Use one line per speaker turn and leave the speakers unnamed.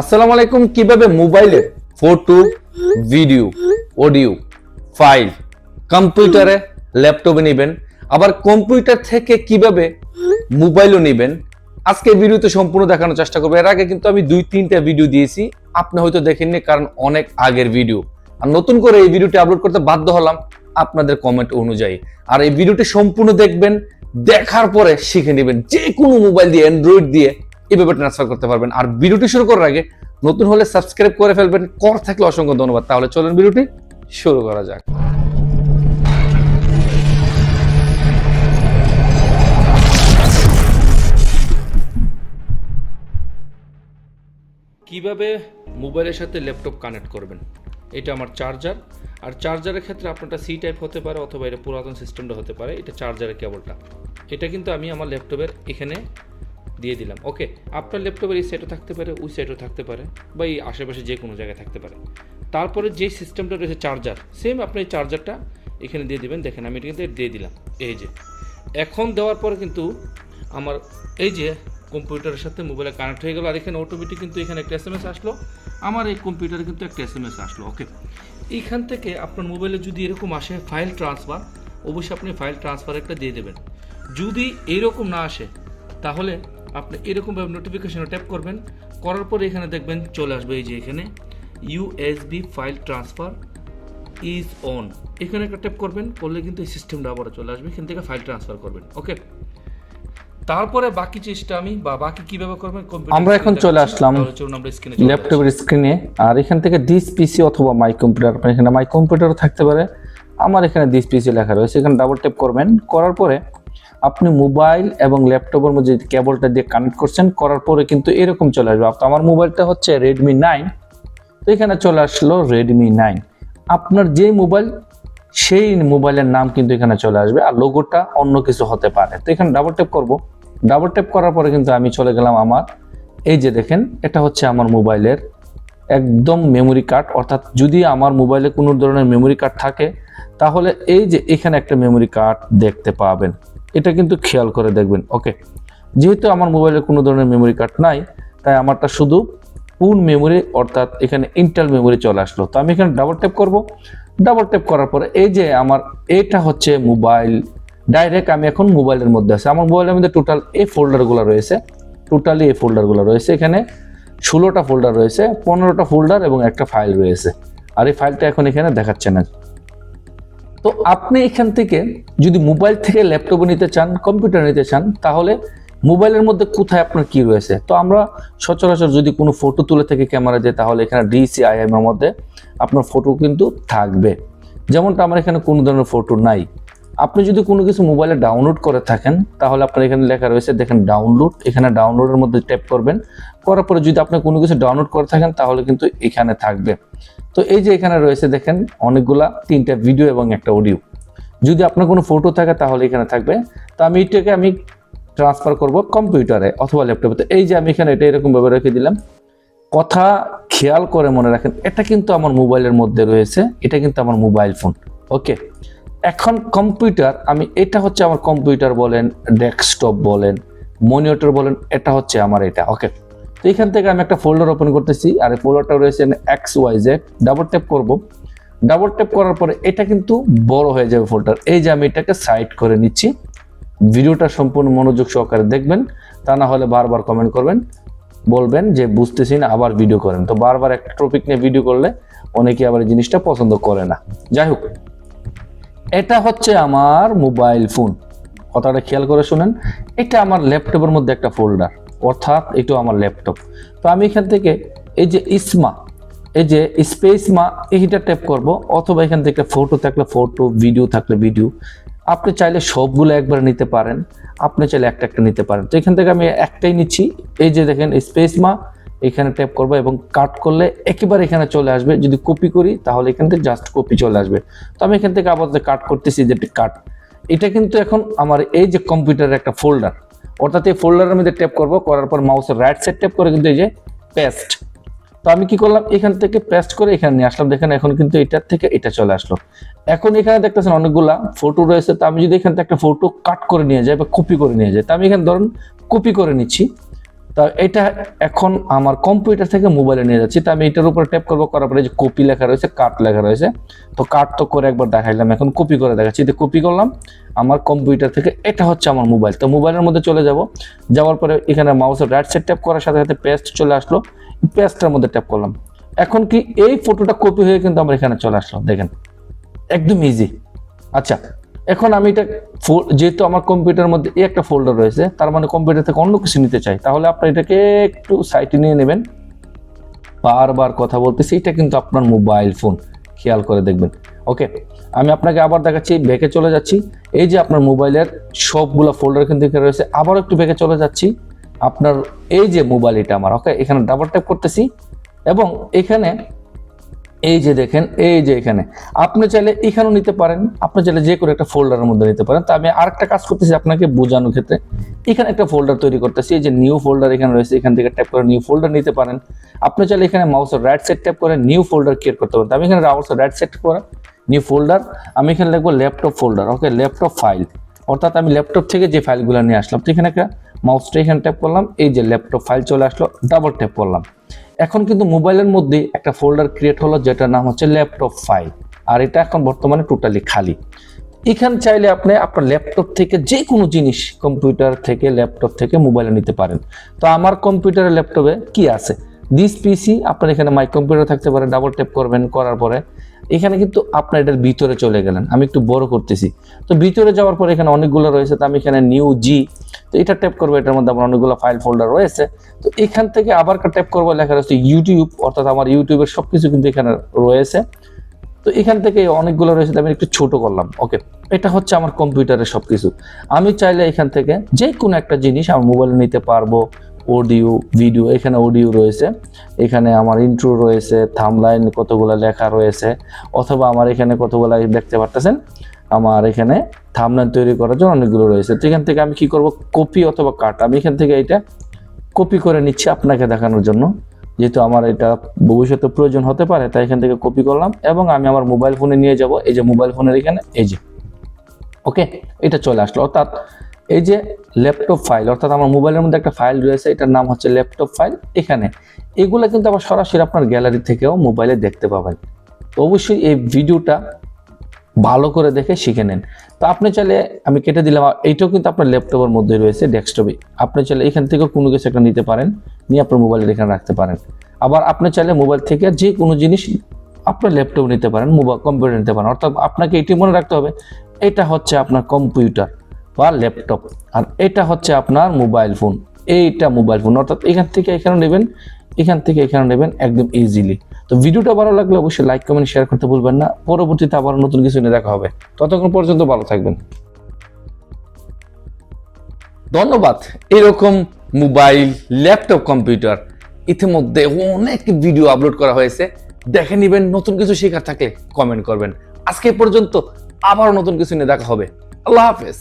আসসালামু আলাইকুম। কীভাবে মোবাইলে ফটো, ভিডিও, অডিও, ফাইল, কম্পিউটারে ল্যাপটপে নেবেন, আবার কম্পিউটার থেকে কীভাবে মোবাইলও নেবেন, আজকে ভিডিওতে সম্পূর্ণ দেখানোর চেষ্টা করব। এর আগে কিন্তু আমি দুই, তিনটা ভিডিও দিয়েছি। আপনি হয়তো দেখেননি, কারণ অনেক আগের ভিডিও। আর নতুন করে এই ভিডিওটি আপলোড করতে বাধ্য হলাম আপনাদের কমেন্ট অনুযায়ী। আর এই ভিডিওটি সম্পূর্ণ দেখবেন, দেখার পরে শিখে নেবেন। যে কোনো মোবাইল দিয়ে অ্যান্ড্রয়েড দিয়ে এভাবে ট্রান্সফার করতে পারবেন। আর ভিডিওটি শুরু করার আগে নতুন হলে সাবস্ক্রাইব করে ফেলবেন। কর থাকলে অসংখ্য ধন্যবাদ। তাহলে চলুন ভিডিওটি শুরু করা যাক। কীভাবে মোবাইলের সাথে ল্যাপটপ কানেক্ট করবেন? এটা আমার চার্জার আর চার্জারের ক্ষেত্রে আপনারটা সি টাইপ হতে পারে অথবা এটা পুরাতন সিস্টেমটা হতে পারে। এটা চার্জারের কেবলটা। এটা কিন্তু আমি আমার ল্যাপটপের এখানে দিয়ে দিলাম। ওকে, আপনার ল্যাপটপের এই সাইডও থাকতে পারে, ওই সাইডও থাকতে পারে, বা এই আশেপাশে যে কোনো জায়গায় থাকতে পারে। তারপরে যে সিস্টেমটা রয়েছে চার্জার সেম আপনি এই চার্জারটা এখানে দিয়ে দিবেন। দেখেন, আমি এটা কিন্তু দিয়ে দিলাম। এই যে, এখন দেওয়ার পরে কিন্তু আমার এই যে কম্পিউটারের সাথে মোবাইলে কানেক্ট হয়ে গেল। আর এখানে অটোমেটিক কিন্তু এখানে একটা এস আসলো। আমার এই কম্পিউটারে কিন্তু একটা এস আসলো। ওকে, এইখান থেকে আপনার মোবাইলে যদি এরকম আসে ফাইল ট্রান্সফার অবশ্যই আপনি ফাইল ট্রান্সফার একটা দিয়ে দেবেন। যদি এইরকম না আসে, তাহলে আপনি এরকমভাবে নোটিফিকেশনে ট্যাপ করবেন করার পরে এখানে দেখবেন চলে আসবে এই যে এখানে USB file transfer is on এখানে একটা ট্যাপ করবেন করলে কিন্তু এই সিস্টেমটা আবার চলে আসবে এখান থেকে ফাইল ট্রান্সফার করবেন ওকে তারপরে বাকি চেষ্টা আমি বা বাকি কীভাবে করবেন
আমরা এখন চলে আসলাম ল্যাপটপের স্ক্রিনে আর এখান থেকে ডিস পিসি অথবা মাই কম্পিউটার এখানে মাই কম্পিউটারও থাকতে পারে। আমার এখানে ডিস পিসি লেখা রয়েছে এখানে ডাবল ট্যাপ করবেন করার পরে আপনি মোবাইল এবং ল্যাপটপের মধ্যে কেবলটা দিয়ে কানেক্ট করছেন, করার পরে কিন্তু এরকম চলে আসবে। আমার মোবাইলটা হচ্ছে রেডমি নাইন তো এখানে চলে আসলো রেডমি নাইন আপনার যে মোবাইল, সেই মোবাইলের নাম কিন্তু এখানে চলে আসবে আর লোগোটা অন্য কিছু হতে পারে। তো এখানে ডাবল ট্যাপ করব। ডাবল ট্যাপ করার পরে কিন্তু আমি চলে গেলাম আমার, এই যে দেখেন, এটা হচ্ছে আমার মোবাইলের একদম মেমোরি কার্ড অর্থাৎ যদি আমার মোবাইলে কোনো ধরনের মেমোরি কার্ড থাকে, তাহলে এই যে এখানে একটা মেমোরি কার্ড দেখতে পাবেন। এটা কিন্তু খেয়াল করে দেখবেন ওকে যেহেতু আমার মোবাইলে কোনো ধরনের মেমোরি কার্ড নাই, তাই আমারটা শুধু পুন মেমোরি অর্থাৎ এখানে ইন্টাল মেমোরি চলে আসলো। তো আমি এখানে ডাবল ট্যাপ করব। ডাবল ট্যাপ করার পরে এই যে আমার, এটা হচ্ছে মোবাইল ডাইরেক্ট আমি এখন মোবাইলের মধ্যে আছে। আমার মোবাইলের মধ্যে টোটাল এই ফোল্ডারগুলো রয়েছে। টোটালি এই ফোল্ডারগুলো রয়েছে। এখানে ষোলোটা ফোল্ডার রয়েছে, পনেরোটা ফোল্ডার এবং একটা ফাইল রয়েছে। আর এই ফাইলটা এখন এখানে দেখাচ্ছে না। তো আপনি এখান থেকে যদি মোবাইল থেকে ল্যাপটপে নিতে চান, কম্পিউটার নিতে চান, তাহলে মোবাইলের মধ্যে কোথায় আপনার কি রয়েছে? তো আমরা সচরাচর যদি কোনো ফটো তুলে থেকে ক্যামেরা যায় তাহলে এখানে ডিসিআইএম এর মধ্যে আপনার ফটো কিন্তু থাকবে। যেমনটা আমার এখানে কোনো ধরনের ফটো নাই। আপনি যদি কোনো কিছু মোবাইলে ডাউনলোড করে থাকেন, তাহলে আপনার এখানে লেখা রয়েছে, দেখেন ডাউনলোড এখানে ডাউনলোডের মধ্যে ট্যাপ করবেন। করার পরে যদি আপনি কোনো কিছু ডাউনলোড করে থাকেন, তাহলে কিন্তু এখানে থাকবে। তো এই যে এখানে রয়েছে, দেখেন অনেকগুলা তিনটা ভিডিও এবং একটা অডিও যদি আপনার কোনো ফটো থাকে, তাহলে এখানে থাকবে। তো আমি এটাকে আমি ট্রান্সফার করব কম্পিউটারে অথবা ল্যাপটপে এই যে আমি এখানে এটা এরকম ভাবে রেখে দিলাম। কথা খেয়াল করে মনে রাখেন, এটা কিন্তু আমার মোবাইলের মধ্যে রয়েছে, এটা কিন্তু আমার মোবাইল ফোন ওকে এখন কম্পিউটার, আমি এটা হচ্ছে আমার কম্পিউটার বলেন, ডেস্কটপ বলেন, মনিটর বলেন, এটা হচ্ছে আমার এটা, ওকে? তো এখান থেকে আমি একটা ফোল্ডার ওপেন করতেছি, আর এই ফোল্ডারটা রয়েছে X Y Z double tap করব। ডাবল ট্যাপ করার পরে এটা কিন্তু বড় হয়ে যাবে ফোল্ডার এই যে আমি এটাকে সাইড করে নিচ্ছি, ভিডিওটা সম্পূর্ণ মনোযোগ সহকারে দেখবেন, তা না হলে বারবার কমেন্ট করবেন, বলবেন যে বুঝতেছি না, আবার ভিডিও করেন। তো বারবার একটা টপিক নিয়ে ভিডিও করলে অনেকে আবার এই জিনিসটা পছন্দ করে না। যাই হোক এটা হচ্ছে আমার মোবাইল ফোন কথাটা খেয়াল করে শুনেন, এটা আমার ল্যাপটপের মধ্যে একটা ফোল্ডার অর্থাৎ এটাও আমার ল্যাপটপ। তো আমি এখান থেকে এই যে ইসমা, এই যে স্পেস মা, এইটা ট্যাপ করব, অথবা এখান থেকে ফটো থাকলে ফটো ভিডিও থাকলে ভিডিও আপনি চাইলে সবগুলো একবার নিতে পারেন, আপনি চাইলে একটা একটা নিতে পারেন। তো এখান থেকে আমি একটাই নিচ্ছি, এই যে দেখেন স্পেস মা এখানে ট্যাপ করব এবং কাট করলে একেবারে এখানে চলে আসবে। যদি কপি করি, তাহলে এখান থেকে জাস্ট কপি চলে আসবে। তো আমি এখান থেকে আপাতত কাট করতেছি যে কাট এটা কিন্তু এখন আমার এই যে কম্পিউটারের একটা ফোল্ডার অর্থাৎ এই ফোল্ডারের মধ্যে ট্যাপ করব, করার পর মাউসের রাইট সাইড ট্যাপ করে কিন্তু এই যে পেস্ট তো আমি কি করলাম? এখান থেকে পেস্ট করে এখানে নিয়ে আসলাম। দেখেন এখন কিন্তু এটার থেকে এটা চলে আসলো। এখন এখানে দেখতেছেন অনেকগুলা ফটো রয়েছে। তো আমি যদি এখান থেকে একটা ফটো কাট করে নিয়ে যাই বা কপি করে নিয়ে যাই, তো আমি এখানে ধরুন কপি করে নিচ্ছি। তা এটা এখন আমার কম্পিউটার থেকে মোবাইলে নিয়ে যাচ্ছি। তো আমি এটার উপরে ট্যাপ করব, করার পরে যে কপি লেখা রয়েছে কাট লেখা রয়েছে। তো কাট তো করে একবার দেখাইলাম, এখন কপি করে দেখাচ্ছি। তো কপি করলাম, আমার কম্পিউটার থেকে এটা হচ্ছে আমার মোবাইল তো মোবাইলের মধ্যে চলে যাব। যাওয়ার পরে এখানে মাউসের রাইট সাইড ট্যাপ করার সাথে সাথে পেস্ট চলে আসলো। পেস্টটার মধ্যে ট্যাপ করলাম। এখন কি এই ফটোটা কপি হয়ে কিন্তু আমার এখানে চলে আসলো, দেখেন। একদম ইজি আচ্ছা এখন আমি এটা যেহেতু আমার কম্পিউটারের মধ্যে এই একটা ফোল্ডার রয়েছে, তার মানে কম্পিউটার থেকে অন্য কিছু নিতে চাই, তাহলে আপনি এটাকে একটু সাইটে নিয়ে নেবেন। বারবার কথা বলতেছি, এটা কিন্তু আপনার মোবাইল ফোন খেয়াল করে দেখবেন। ওকে আমি আপনাকে আবার দেখাচ্ছি ব্যাকে চলে যাচ্ছি। এই যে আপনার মোবাইলের সবগুলো ফোল্ডার কিন্তু থেকে রয়েছে আবার একটু ব্যাকে চলে যাচ্ছি। আপনার এই যে মোবাইল এটা আমার ওকে এখানে ডাবল ট্যাপ করতেছি, এবং এখানে এই যে দেখেন, এই যে এখানে। আপনি চাইলে এখানেও নিতে পারেন, আপনি চাইলে যে কোনো একটা ফোল্ডারের মধ্যে নিতে পারেন। তো আমি আরেকটা কাজ করতেছি আপনাকে বোঝানোর ক্ষেত্রে। এখানে একটা ফোল্ডার তৈরি করতেছি, এই যে নিউ ফোল্ডার এখানে রয়েছে, এখান থেকে ট্যাপ করে নিউ ফোল্ডার নিতে পারেন। আপনি চাইলে এখানে মাউসের রাইট সাইড ট্যাপ করে নিউ ফোল্ডার ক্রিয়েট করতে পারেন। আমি এখানে মাউসের রাইট সাইড করে নিউ ফোল্ডার আমি এখানে লিখব laptop folder okay laptop file অর্থাৎ আমি ল্যাপটপ থেকে যে ফাইলগুলো নিয়ে আসলাম, তো এখানে একটা মাউসটা এখানে ট্যাপ করলাম, এই যে ল্যাপটপ ফাইল চলে আসলো ডাবল ট্যাপ করলাম। এখন কিন্তু মোবাইলের মধ্যে একটা ফোল্ডার ক্রিয়েট হলো যেটার নাম হচ্ছে ল্যাপটপ ফাইল আর এটা এখন বর্তমানে টোটালি খালি। এখান চাইলে আপনি আপনার ল্যাপটপ থেকে যে কোনো জিনিস কম্পিউটার থেকে ল্যাপটপ থেকে মোবাইলে নিতে পারেন। তো আমার কম্পিউটারের ল্যাপটপে কি আছে? দিস পিসি আপনার এখানে মাই কম্পিউটার থাকতে পারে ডাবল ট্যাপ করবেন, করার পরে এখানে কিন্তু আপনার এটার ভিতরে চলে গেলেন। আমি একটু বড় করতেছি। তো ভিতরে যাওয়ার পর এখানে অনেকগুলো রয়েছে। তো আমি এখানে নিউ জি তো এটা ট্যাপ করব। এটার মধ্যে আমার অনেকগুলো ফাইল ফোল্ডার রয়েছে। তো এখান থেকে আবার ট্যাপ করব। লেখা রয়েছে ইউটিউব অর্থাৎ আমার ইউটিউবের সব কিছু কিন্তু এখানে রয়েছে। তো এখান থেকে অনেকগুলো রয়েছে। আমি একটু ছোট করলাম। ওকে এটা হচ্ছে আমার কম্পিউটারের সব কিছু আমি চাইলে এখান থেকে যে কোনো একটা জিনিস আমার মোবাইলে নিতে পারব। অডিও, ভিডিও, এখানে অডিও রয়েছে। এখানে আমার ইন্ট্রো রয়েছে থামলাইন কতগুলো লেখা রয়েছে, অথবা আমার এখানে কতগুলো দেখতে পারতেছেন, আমার এখানে থামলাইন তৈরি করার জন্য অনেকগুলো রয়েছে। তো এখান থেকে আমি কি করব? কপি অথবা কাট আমি এখান থেকে এটা কপি করে নিচ্ছি আপনাকে দেখানোর জন্য। যেহেতু আমার এটা ভবিষ্যতে প্রয়োজন হতে পারে, তাই এখান থেকে কপি করলাম এবং আমি আমার মোবাইল ফোনে নিয়ে যাব। এই যে মোবাইল ফোনের এখানে, এই যে ওকে এটা চলে আসলো। অর্থাৎ এই যে ল্যাপটপ ফাইল অর্থাৎ আমার মোবাইলের মধ্যে একটা ফাইল রয়েছে, এটার নাম হচ্ছে ল্যাপটপ ফাইল এখানে, এগুলো কিন্তু আবার সরাসরি আপনার গ্যালারি থেকেও মোবাইলে দেখতে পাবেন। অবশ্যই এই ভিডিওটা ভালো করে দেখে শিখে নেন। তো আপনি চাইলে, আমি কেটে দিলাম এইটাও কিন্তু আপনার ল্যাপটপের মধ্যে রয়েছে ডেস্কটপে আপনি চাইলে এখান থেকেও কোনো কিছু একটা নিতে পারেন, নিয়ে আপনার মোবাইলের এখানে রাখতে পারেন। আবার আপনি চাইলে মোবাইল থেকে যে কোনো জিনিস আপনার ল্যাপটপ নিতে পারেন মোবাইল কম্পিউটার নিতে পারেন। অর্থাৎ আপনাকে এটি মনে রাখতে হবে, এটা হচ্ছে আপনার কম্পিউটার বা ল্যাপটপ আর এটা হচ্ছে আপনার মোবাইল ফোন এইটা মোবাইল ফোন অর্থাৎ এখান থেকে এখানে নেবেন, এখান থেকে এখানে নেবেন একদম ইজিলি তো ভিডিওটা ভালো লাগলে অবশ্যই লাইক কমেন্ট শেয়ার করতে ভুলবেন না। পরবর্তীতে আবার নতুন কিছু নিয়ে দেখা হবে। ততক্ষণ পর্যন্ত ভালো থাকবেন। ধন্যবাদ। এরকম মোবাইল ল্যাপটপ কম্পিউটার ইতিমধ্যে অনেক ভিডিও আপলোড করা হয়েছে। দেখে নেবেন, নতুন কিছু শেখার থাকলে কমেন্ট করবেন। আজকে পর্যন্ত আবারও নতুন কিছু নিয়ে দেখা হবে। আল্লাহ হাফেজ।